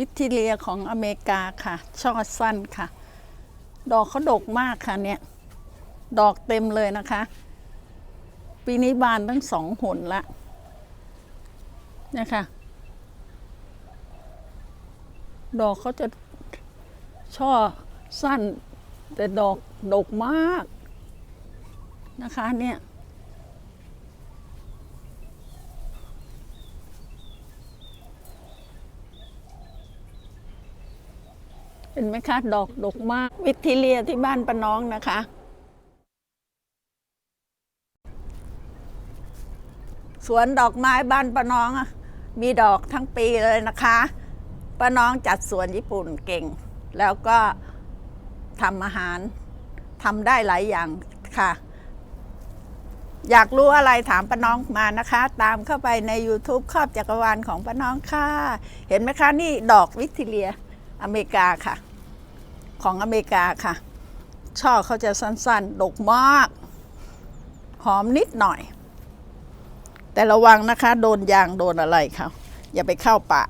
วิทิเลียของอเมริกาค่ะ ช่อสั้นค่ะ ดอกเขาดกมากค่ะเนี่ย ดอกเต็มเลยนะคะ ปีนี้บานตั้งสองหนละนี่ยค่ะดอกเขาจะช่อสั้น แต่ดอกดกมากนะคะเนี่ย เห็นไหมคะ ดอกดกมาก วิทิเลียที่บ้านป้าน้องนะคะ สวนดอกไม้บ้านป้าน้องมีดอกทั้งปีเลยนะคะป้าน้องจัดสวนญี่ปุ่นเก่ง แล้วก็ทำอาหารทำได้หลายอย่างค่ะ อยากรู้อะไรถามป้าน้องมานะคะ ตามเข้าไปใน YouTube ครอบจักรวาลของป้าน้องค่ะ เห็นไหมคะนี่ดอกวิทิเลีย อเมริกาค่ะ ของอเมริกาค่ะ ช่อเขาจะสั้นๆ ดกมาก หอมนิดหน่อย แต่ระวังนะคะ โดนยางโดนอะไรเขาอย่าไปเข้าปาก